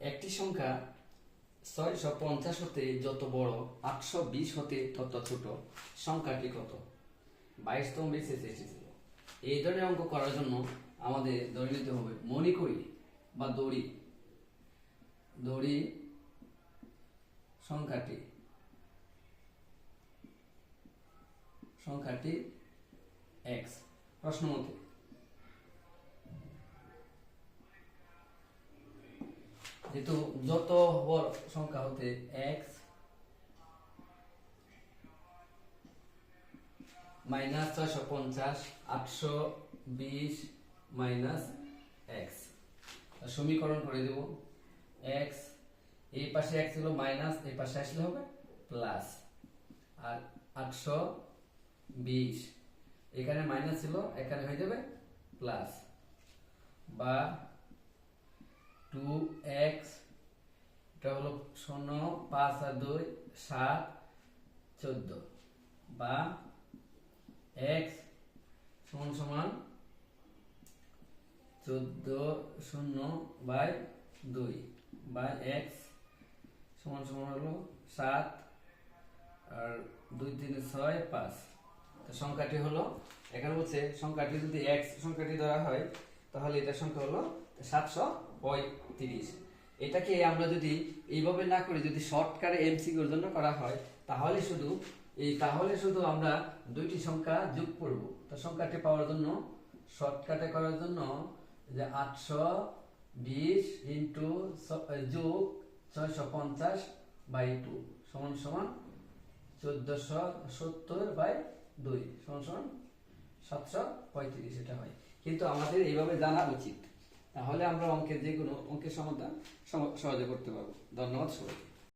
একটি সংখ্যা ছয়শো পঞ্চাশ হতে যত বড় আটশো বিশ হতে তত ছোট। সংখ্যাটি কত? বাইশতম বেশি এসেছিল এই ধরনের অঙ্ক করার জন্য আমাদের ধরে নিতে হবে মনে করি বা দড়ি। দড়ি সংখ্যাটি। সংখ্যাটি এক্স। প্রশ্ন মতে যেহেতু যত বড় সংখ্যা হতে এক্স মাইনাস ছয়শো পঞ্চাশ, আটশো বিশ মাইনাস এক্স সমীকরণ করে দেব। এক্স এই পাশে এক্স ছিল মাইনাস, এই পাশে আসলে হবে প্লাস। আর আটশো বিশ, এখানে মাইনাস ছিল, এখানে হয়ে যাবে প্লাস। বা টু এক্স এটা হলো শূন্য, পাঁচ আর দুই, সাত, চোদ্দ। বা এক্স সমান সমান চোদ্দ শূন্য বাই দুই। বা এক্স সমান সমান হলো সাত আর দুই তিনে ছয়, পাঁচ। তো সংখ্যাটি হলো, এখানে বলছে সংখ্যাটি যদি এক্স সংখ্যাটি ধরা হয়, তাহলে এটার সংখ্যা হলো সাতশো? পঁয়ত্রিশ। এটাকে আমরা যদি এইভাবে না করে যদি শর্টকাটে এমসিকিউর জন্য করা হয়, তাহলে শুধু, এই তাহলে শুধু আমরা দুইটি সংখ্যা যোগ করব। তো সংখ্যাটি পাওয়ার জন্য শর্টকাটে করার জন্য যে আটশো বিশ ইন্টু যোগ ছয়শো পঞ্চাশ বাই টু সমান সমান চোদ্দশো সত্তর বাই দুই, সমান সমান সাতশো পঁয়ত্রিশ এটা হয়। কিন্তু আমাদের এইভাবে জানা উচিত। তাহলে আমরা অঙ্কের যে কোনো অঙ্কের সমাধান সম- সহজে করতে পারব। ধন্যবাদ সবাইকে।